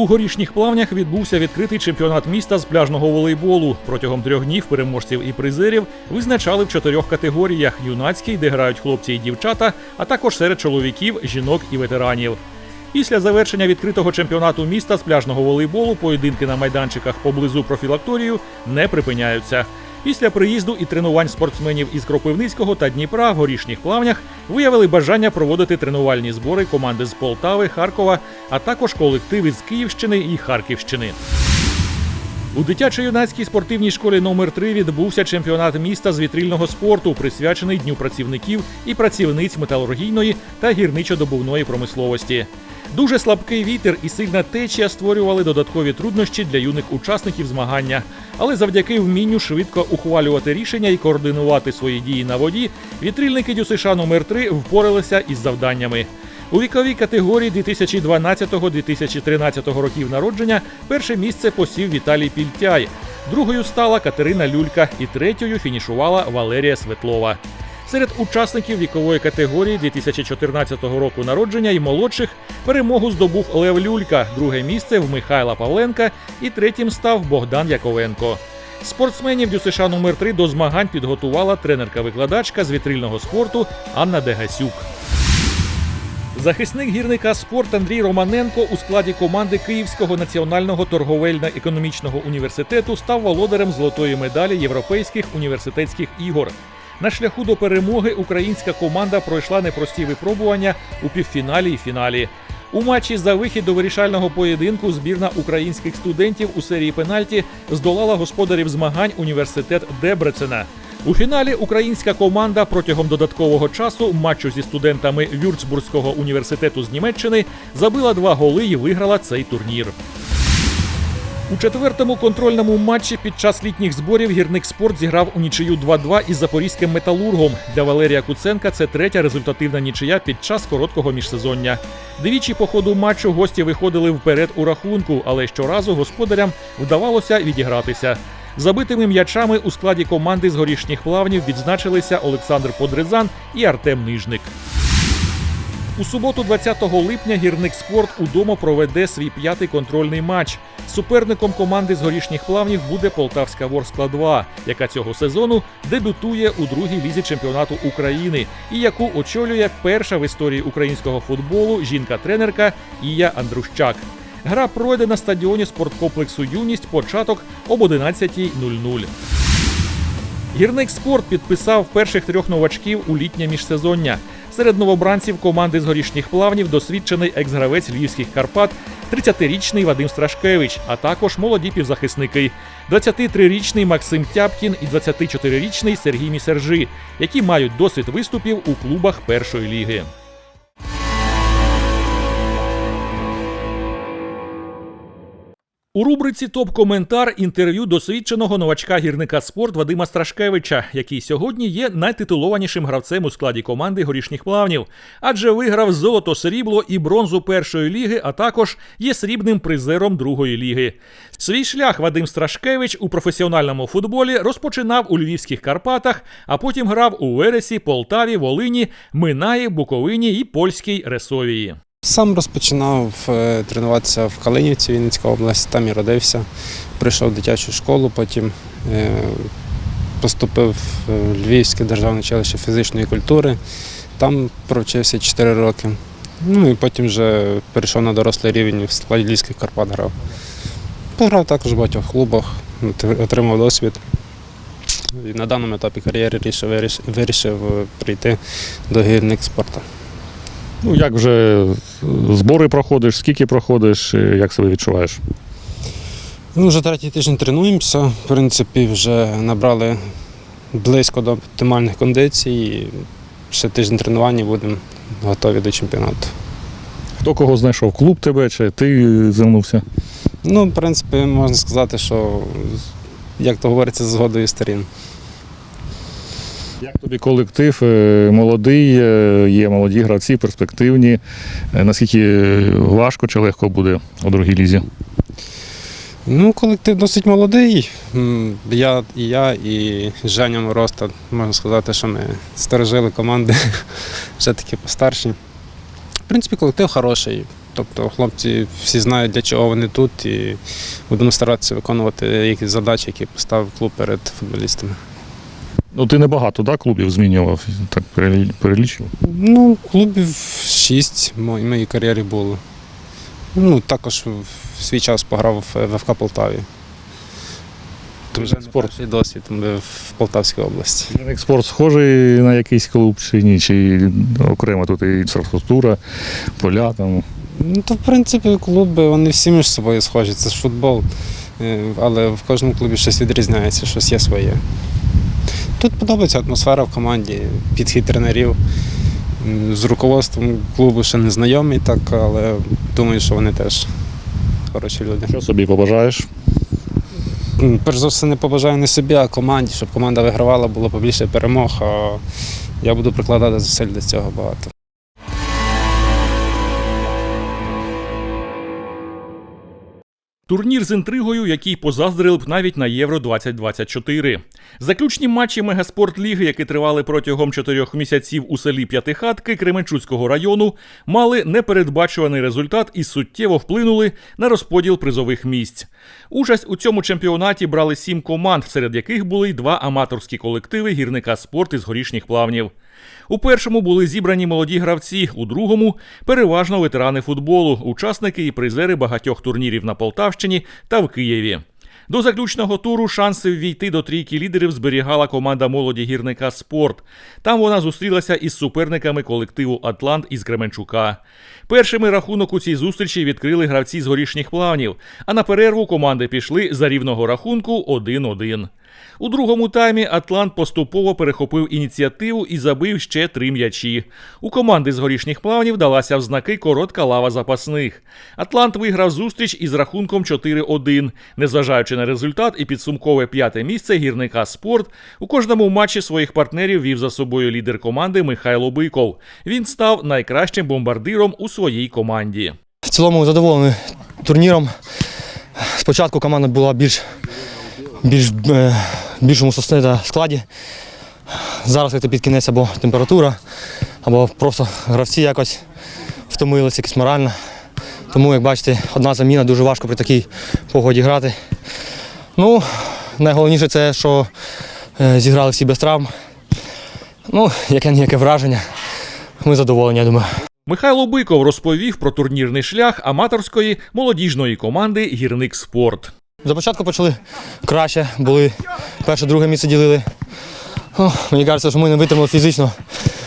У горішніх плавнях відбувся відкритий чемпіонат міста з пляжного волейболу. Протягом трьох днів переможців і призерів визначали в чотирьох категоріях: юнацькій, де грають хлопці і дівчата, а також серед чоловіків, жінок і ветеранів. Після завершення відкритого чемпіонату міста з пляжного волейболу поєдинки на майданчиках поблизу профілакторію не припиняються. Після приїзду і тренувань спортсменів із Кропивницького та Дніпра в горішніх плавнях виявили бажання проводити тренувальні збори команди з Полтави, Харкова, а також колективи з Київщини і Харківщини. У дитячо-юнацькій спортивній школі номер 3 відбувся чемпіонат міста з вітрильного спорту, присвячений Дню працівників і працівниць металургійної та гірничо-добувної промисловості. Дуже слабкий вітер і сильна течія створювали додаткові труднощі для юних учасників змагання. Але завдяки вмінню швидко ухвалювати рішення і координувати свої дії на воді, вітрильники ДЮСШ номер 3 впоралися із завданнями. У віковій категорії 2012-2013 років народження перше місце посів Віталій Пільтяй. Другою стала Катерина Люлька і третьою фінішувала Валерія Светлова. Серед учасників вікової категорії 2014 року народження і молодших перемогу здобув Лев Люлька, друге місце в Михайла Павленка і третім став Богдан Яковенко. Спортсменів ДЮСШ номер 3 до змагань підготувала тренерка-викладачка з вітрильного спорту Анна Дегасюк. Захисник гірника спорт Андрій Романенко у складі команди Київського національного торговельно-економічного університету став володарем золотої медалі Європейських університетських ігор. На шляху до перемоги українська команда пройшла непрості випробування у півфіналі і фіналі. У матчі за вихід до вирішального поєдинку збірна українських студентів у серії пенальті здолала господарів змагань університет Дебрецена. У фіналі українська команда протягом додаткового часу матчу зі студентами Вюрцбурзького університету з Німеччини забила два голи і виграла цей турнір. У четвертому контрольному матчі під час літніх зборів гірник спорт зіграв у нічию 2-2 із запорізьким металургом. Для Валерія Куценка це третя результативна нічия під час короткого міжсезоння. Двічі по ходу матчу гості виходили вперед у рахунку, але щоразу господарям вдавалося відігратися. Забитими м'ячами у складі команди з горішніх плавнів відзначилися Олександр Подрезан і Артем Нижник. У суботу, 20 липня, гірник спорт удома проведе свій п'ятий контрольний матч. Суперником команди з горішніх плавнів буде Полтавська Ворскла 2, яка цього сезону дебютує у другій лізі чемпіонату України і яку очолює перша в історії українського футболу жінка-тренерка Ія Андрущак. Гра пройде на стадіоні спорткомплексу Юність початок об 11.00. Гірник спорт підписав перших трьох новачків у літнє міжсезоння. Серед новобранців команди з горішніх плавнів досвідчений екс-гравець львівських Карпат, 30-річний Вадим Страшкевич, а також молоді півзахисники, 23-річний Максим Тяпкін і 24-річний Сергій Місержи, які мають досвід виступів у клубах першої ліги. У рубриці Топ-коментар інтерв'ю досвідченого новачка гірника спорт Вадима Страшкевича, який сьогодні є найтитулованішим гравцем у складі команди горішніх плавнів, адже виграв золото, срібло і бронзу першої ліги, а також є срібним призером другої ліги. Свій шлях Вадим Страшкевич у професіональному футболі розпочинав у львівських Карпатах, а потім грав у Вересі, Полтаві, Волині, Минаї, Буковині і Польській Ресовії. Сам розпочинав е, тренуватися в Калинівці, Вінницька область, там і родився. Прийшов в дитячу школу, потім е, поступив в Львівське державне училище фізичної культури. Там провчився 4 роки. Ну і потім вже перейшов на дорослий рівень в складі Львівських Карпат грав. Пограв також в багатьох клубах, отримав досвід. І на даному етапі кар'єри рішив, виріш- вирішив е, прийти до гірник спорту. Ну, як вже збори проходиш, скільки проходиш, е, як себе відчуваєш? Ну, вже третій тиждень тренуємося. В принципі, вже набрали близько до оптимальних кондицій. І Ще тиждень тренування будемо готові до чемпіонату. Хто кого знайшов? Клуб тебе чи ти звернувся? Ну, в принципі, можна сказати, що, як то говориться, згодою сторін. Як тобі колектив е, молодий, е, є молоді гравці, перспективні. Е, Наскільки важко чи легко буде у другій лізі? Ну, колектив досить молодий. Я і я, і Женя Мороз, можна сказати, що ми старожили команди, все-таки постарші. В принципі, колектив хороший. Тобто хлопці всі знають, для чого вони тут, і будемо старатися виконувати якісь задачі, які поставив клуб перед футболістами. Ну, ти небагато да, клубів змінював, так перелічив. Ну, клубів шість в моїй кар'єрі було. Ну, також в свій час пограв в ФК Полтаві. Це вже Спорт. перший досвід в Полтавській області. Експорт схожий на якийсь клуб чи ні, чи окремо тут і інфраструктура, поля там. Ну, то, в принципі, клуби вони всі між собою схожі, це ж футбол. Е, Але в кожному клубі щось відрізняється, щось є своє. Тут подобається атмосфера в команді, підхід тренерів. З руководством клубу ще не знайомі, так, але думаю, що вони теж хороші люди. Що собі побажаєш? Перш за все, не побажаю не собі, а команді, щоб команда вигравала, було побільше перемог. А я буду прикладати зусиль до цього багато. Турнір з інтригою, який позаздрили б навіть на Євро 2024. Заключні матчі Мегаспорт Ліги, які тривали протягом чотирьох місяців у селі П'ятихатки Кременчуцького району, мали непередбачуваний результат і суттєво вплинули на розподіл призових місць. Участь у цьому чемпіонаті брали сім команд, серед яких були й два аматорські колективи гірника спорт із горішніх плавнів. У першому були зібрані молоді гравці, у другому переважно ветерани футболу, учасники і призери багатьох турнірів на Полтавщині та в Києві. До заключного туру шанси ввійти до трійки лідерів зберігала команда молоді гірника Спорт. Там вона зустрілася із суперниками колективу Атлант із Кременчука. Першими рахунок у цій зустрічі відкрили гравці з горішніх плавнів, а на перерву команди пішли за рівного рахунку 1-1. У другому таймі Атлант поступово перехопив ініціативу і забив ще три м'ячі. У команди з горішніх плавнів далася в знаки коротка лава запасних. Атлант виграв зустріч із рахунком 4-1. Незважаючи на результат і підсумкове п'яте місце гірника спорт, у кожному матчі своїх партнерів вів за собою лідер команди Михайло Биков. Він став найкращим бомбардиром у своїй команді. В цілому задоволений турніром. Спочатку команда була більш, більш е, більшому составі складі. Зараз як під кінець або температура, або просто гравці якось втомилися якось морально. Тому, як бачите, одна заміна дуже важко при такій погоді грати. Ну, найголовніше це, що е, зіграли всі без травм. Ну, яке ніяке враження. Ми задоволені, я думаю. Михайло Биков розповів про турнірний шлях аматорської молодіжної команди Гірник Спорт. За початку почали краще, були перше, друге місце ділили. Ну, мені кажеться, що ми не витримали фізично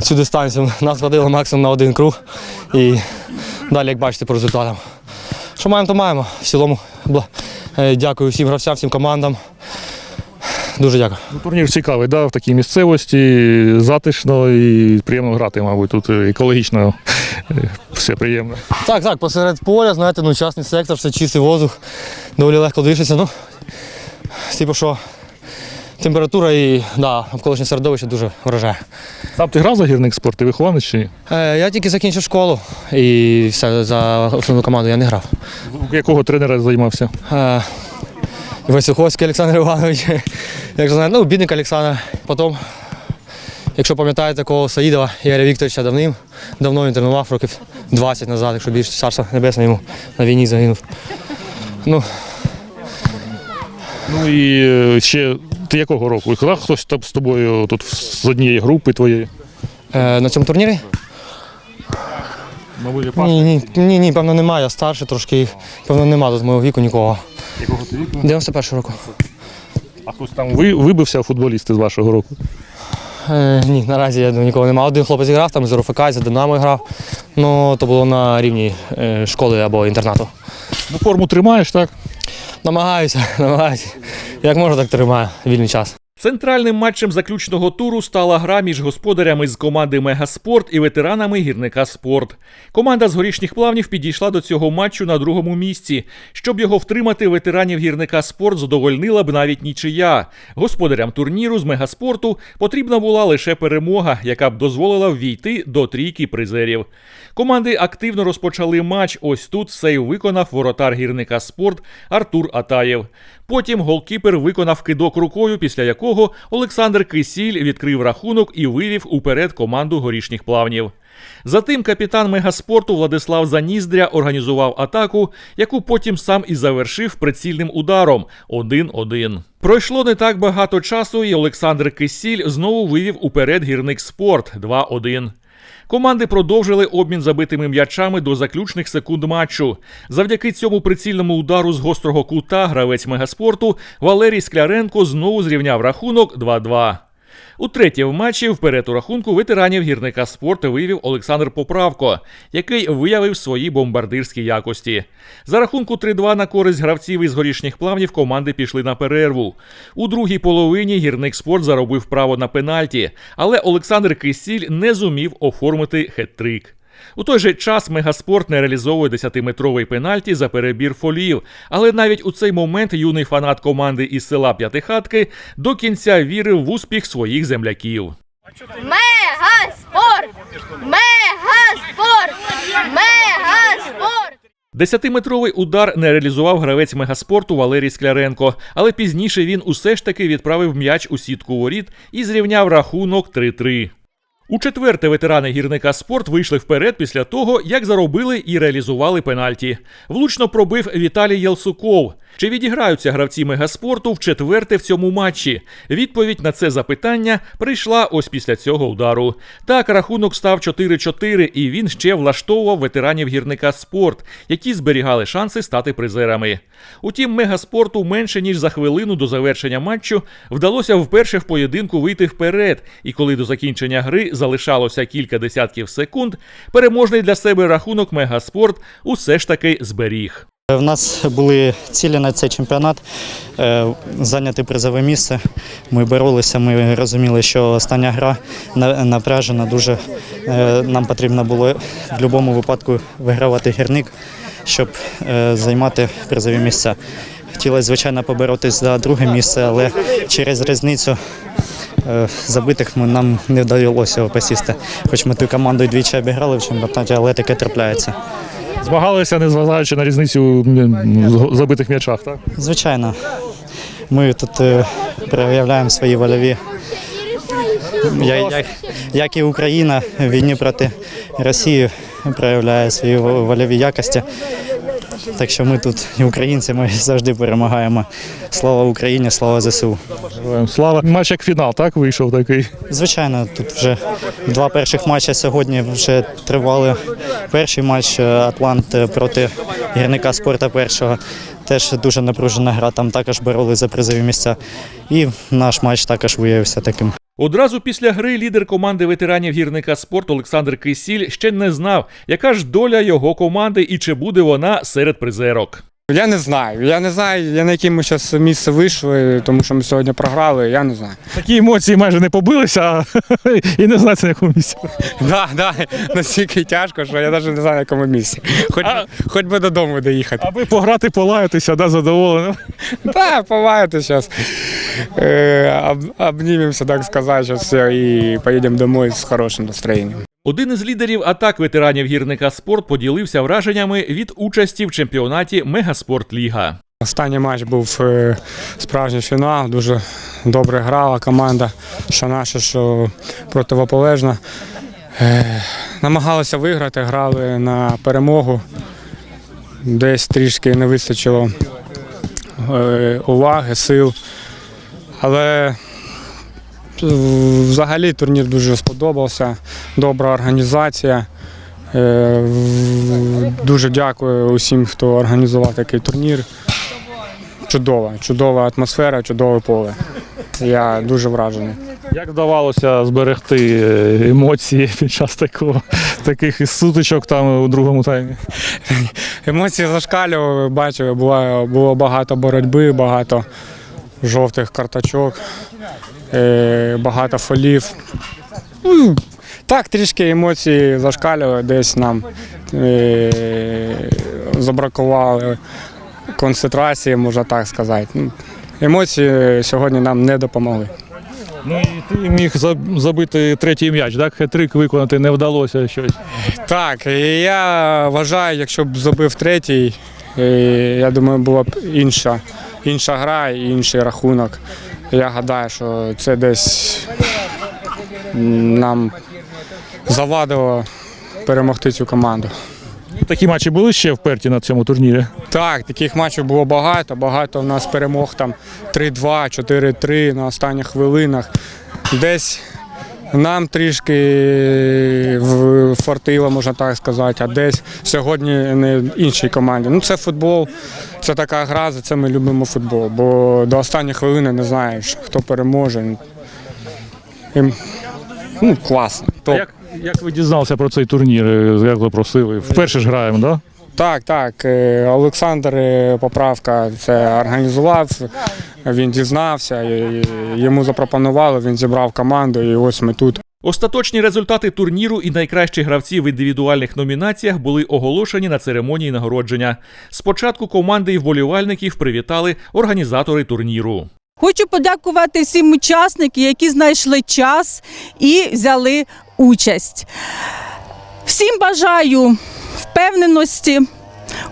цю дистанцію. Нас хватило максимум на один круг. І далі, як бачите, по результатам. Що маємо, то маємо. В цілому е, дякую всім гравцям, всім командам. Дуже дякую. Ну, турнір цікавий, да, в такій місцевості, затишно і приємно грати, мабуть, тут екологічно все приємно. Так, так, посеред поля, знаєте, ну, частний сектор, все чистий воздух, доволі легко дишиться. Ну, типу, що температура і да, навколишнє середовище дуже вражає. Сам ти грав за гірник спорт, ти вихованець чи ні? Е, я тільки закінчив школу і все, за основну команду я не грав. У якого тренера займався? Е, Васюховський Олександр Іванович, як знаєте, ну, бідник Олександр. Потім, якщо пам'ятаєте такого Саїдова Ігоря Вікторовича давним, давно він тренував років 20 назад, якщо більше царство небесне йому на війні загинув. Ну, Ну і е, ще ти якого року? І хтось там з тобою тут з однієї групи твоєї? е, на цьому турнірі? Мабуть, Ні, ні, ні, ні, певно, немає. Я старший трошки, певно, немає тут мого віку нікого. Якого ти віку? 91 року. А хтось там ви, вибився футболісти з вашого року? Е, ні, наразі я нікого немає. Один хлопець грав, там з РФК, з Динамо грав. Ну, то було на рівні е, школи або інтернату. Ну, форму тримаєш, так? Намагаюся, намагаюся. Як можу, так тримаю вільний час. Центральним матчем заключного туру стала гра між господарями з команди Мегаспорт і ветеранами гірника Спорт. Команда з горішніх плавнів підійшла до цього матчу на другому місці. Щоб його втримати, ветеранів гірника Спорт задовольнила б навіть нічия. Господарям турніру з Мегаспорту потрібна була лише перемога, яка б дозволила ввійти до трійки призерів. Команди активно розпочали матч. Ось тут сейв виконав воротар гірника Спорт Артур Атаєв. Потім голкіпер виконав кидок рукою, після якого Олександр Кисіль відкрив рахунок і вивів уперед команду горішніх плавнів. Затим капітан мегаспорту Владислав Заніздря організував атаку, яку потім сам і завершив прицільним ударом 1-1. Пройшло не так багато часу, і Олександр Кисіль знову вивів уперед гірник спорт 2-1. Команди продовжили обмін забитими м'ячами до заключних секунд матчу. Завдяки цьому прицільному удару з гострого кута гравець мегаспорту Валерій Скляренко знову зрівняв рахунок 2-2. Утретє в матчі вперед у рахунку ветеранів гірника спорт вивів Олександр Поправко, який виявив свої бомбардирські якості. За рахунку 3-2 на користь гравців із горішніх плавнів команди пішли на перерву. У другій половині гірник спорт заробив право на пенальті, але Олександр Кисіль не зумів оформити хет-трик. У той же час мегаспорт не реалізовує 10-метровий пенальті за перебір фолів. Але навіть у цей момент юний фанат команди із села П'ятихатки до кінця вірив в успіх своїх земляків. Мегаспорт! Мегаспорт! Мегаспорт! Десятиметровий удар не реалізував гравець мегаспорту Валерій Скляренко, але пізніше він усе ж таки відправив м'яч у сітку воріт і зрівняв рахунок 3-3. У четверте ветерани гірника спорт вийшли вперед після того, як заробили і реалізували пенальті. Влучно пробив Віталій Єлсуков. Чи відіграються гравці мегаспорту в четверте в цьому матчі? Відповідь на це запитання прийшла ось після цього удару. Так, рахунок став 4-4, і він ще влаштовував ветеранів гірника спорт, які зберігали шанси стати призерами. Утім, мегаспорту менше ніж за хвилину до завершення матчу вдалося вперше в поєдинку вийти вперед, і коли до закінчення гри залишалося кілька десятків секунд, переможний для себе рахунок мегаспорт усе ж таки зберіг. В нас були цілі на цей чемпіонат е, зайняти призове місце. Ми боролися, ми розуміли, що остання гра напряжена дуже. Е, Нам потрібно було в будь-якому випадку вигравати гірник, щоб е, займати призові місця. Хотілося, звичайно, поборотись за друге місце, але через різницю е, забитих нам не вдалося посісти. Хоч ми ту команду двічі обіграли в чемпіонаті, але таке трапляється. Змагалися, незважаючи на різницю в забитих м'ячах, так? Звичайно, ми тут е, проявляємо свої вольові. Я, як, як і Україна в війні проти Росії проявляє свої во- вольові якості. Так що ми тут, і українці, ми завжди перемагаємо. Слава Україні, слава ЗСУ. Героям Слава. Матч як фінал, так? Вийшов такий. Звичайно, тут вже два перших матчі сьогодні вже тривали. Перший матч е, Атлант проти гірника спорта першого. Теж дуже напружена гра, там також боролись за призові місця. І наш матч також виявився таким. Одразу після гри лідер команди ветеранів гірника спорт Олександр Кисіль ще не знав, яка ж доля його команди і чи буде вона серед призерок. Я не знаю. Я не знаю, я на яке ми зараз місце вийшли, тому що ми сьогодні програли, я не знаю. Такі емоції майже не побилися і не знаєте, на якому місці. Да, да, настільки тяжко, що я навіть не знаю, на якому місці. Хоч, А- хоч би додому доїхати. Аби пограти, полаятися, да, задоволено. Да, поваяти зараз. Е, об, обнімемося, так сказати, зараз все, і поїдемо домой з хорошим настроєнням. Один із лідерів атак ветеранів гірника спорт поділився враженнями від участі в чемпіонаті Мегаспорт Ліга. Останній матч був е, справжній фінал. Дуже добре грала команда, що наша, що противополежна. Е, намагалися виграти, грали на перемогу. Десь трішки не вистачило е, уваги, сил. Але е, взагалі турнір дуже сподобався. Добра організація. Е, Дуже дякую усім, хто організував такий турнір. Чудова, чудова атмосфера, чудове поле. Я дуже вражений. Як вдавалося зберегти е, емоції під час такого, таких сутичок там у другому таймі? Емоції зашкалювали, бачили, було, було багато боротьби, багато жовтих карточок, е, багато фолів. Ну, Так, трішки емоції зашкалювали, десь нам е, забракували концентрації, можна так сказати. Ну, Емоції сьогодні нам не допомогли. Ну і ти міг забити третій м'яч, так? Хетрик виконати не вдалося щось. Так, і я вважаю, якщо б забив третій, е, я думаю, була б інша, інша гра і інший рахунок. Я гадаю, що це десь нам завадило перемогти цю команду. Такі матчі були ще вперті на цьому турнірі. Так, таких матчів було багато. Багато в нас перемог там 3-2, 4-3 на останніх хвилинах. Десь нам трішки в- фартило, можна так сказати, а десь сьогодні не іншій команді. Ну, це футбол, це така гра, за це ми любимо футбол. Бо до останньої хвилини не знаєш, хто переможе. І, ну, класно. Топ. як, як ви дізналися про цей турнір? Е, Як запросили? Вперше ж граємо, так? Да? Так, так. е, Олександр е, Поправка це організував. Він дізнався, йому запропонували, він зібрав команду, і ось ми тут. Остаточні результати турніру і найкращі гравці в індивідуальних номінаціях були оголошені на церемонії нагородження. Спочатку команди і вболівальників привітали організатори турніру. Хочу подякувати всім учасникам, які знайшли час і взяли участь. Всім бажаю впевненості,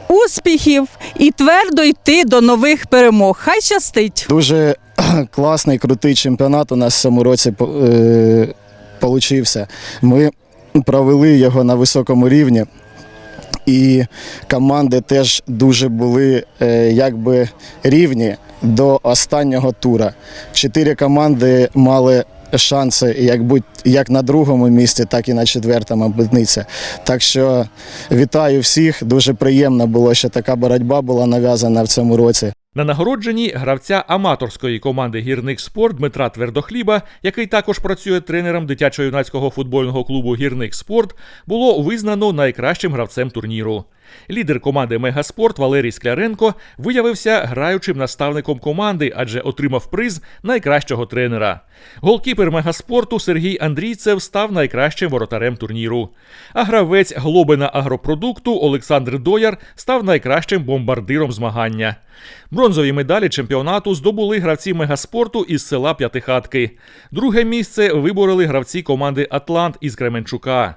успіхів і твердо йти до нових перемог. Хай щастить! Дуже класний, крутий чемпіонат у нас в цьому році е. Ми провели його на високому рівні. І команди теж дуже були е, якби рівні до останнього тура. Чотири команди мали шанси як, будь, як на другому місці, так і на четвертому опинитися. Так що вітаю всіх. Дуже приємно було, що така боротьба була нав'язана в цьому році. На нагородженні гравця аматорської команди Гірник Спорт Дмитра Твердохліба, який також працює тренером дитячо-юнацького футбольного клубу Гірник Спорт, було визнано найкращим гравцем турніру. Лідер команди Мегаспорт Валерій Скляренко виявився граючим наставником команди, адже отримав приз найкращого тренера. Голкіпер Мегаспорту Сергій Андрійцев став найкращим воротарем турніру. А гравець Глобина агропродукту Олександр Дояр став найкращим бомбардиром змагання. Бронзові медалі чемпіонату здобули гравці мегаспорту із села П'ятихатки. Друге місце вибороли гравці команди Атлант із Кременчука.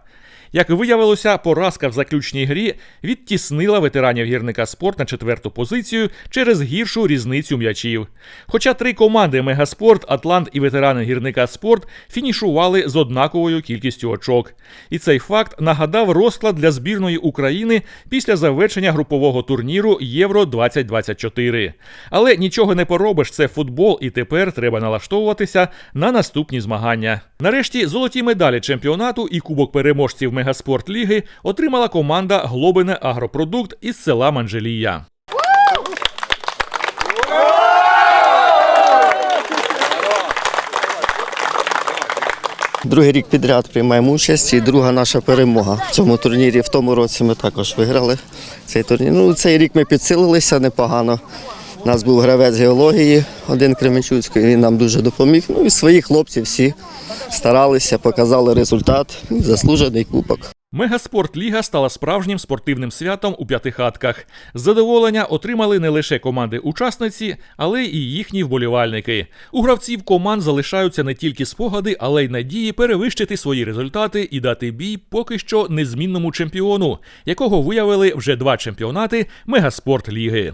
Як виявилося, поразка в заключній грі відтіснила ветеранів гірника спорт на четверту позицію через гіршу різницю м'ячів. Хоча три команди Мегаспорт, Атлант і ветерани гірника спорт фінішували з однаковою кількістю очок. І цей факт нагадав розклад для збірної України після завершення групового турніру Євро 2024. Але нічого не поробиш, це футбол, і тепер треба налаштовуватися на наступні змагання. Нарешті золоті медалі чемпіонату і кубок переможців Мегаспорт Ліги отримала команда Глобине Агропродукт із села Манжелія. Другий рік підряд приймаємо участь і друга наша перемога в цьому турнірі. В тому році ми також виграли цей турнір. Ну, цей рік ми підсилилися непогано. У нас був гравець геології, один Кременчуцький, він нам дуже допоміг. Ну і свої хлопці всі старалися, показали результат. Заслужений кубок. Мегаспорт Ліга стала справжнім спортивним святом у п'ятихатках. Задоволення отримали не лише команди-учасниці, але й їхні вболівальники. У гравців команд залишаються не тільки спогади, але й надії перевищити свої результати і дати бій поки що незмінному чемпіону, якого виявили вже два чемпіонати Мегаспорт Ліги.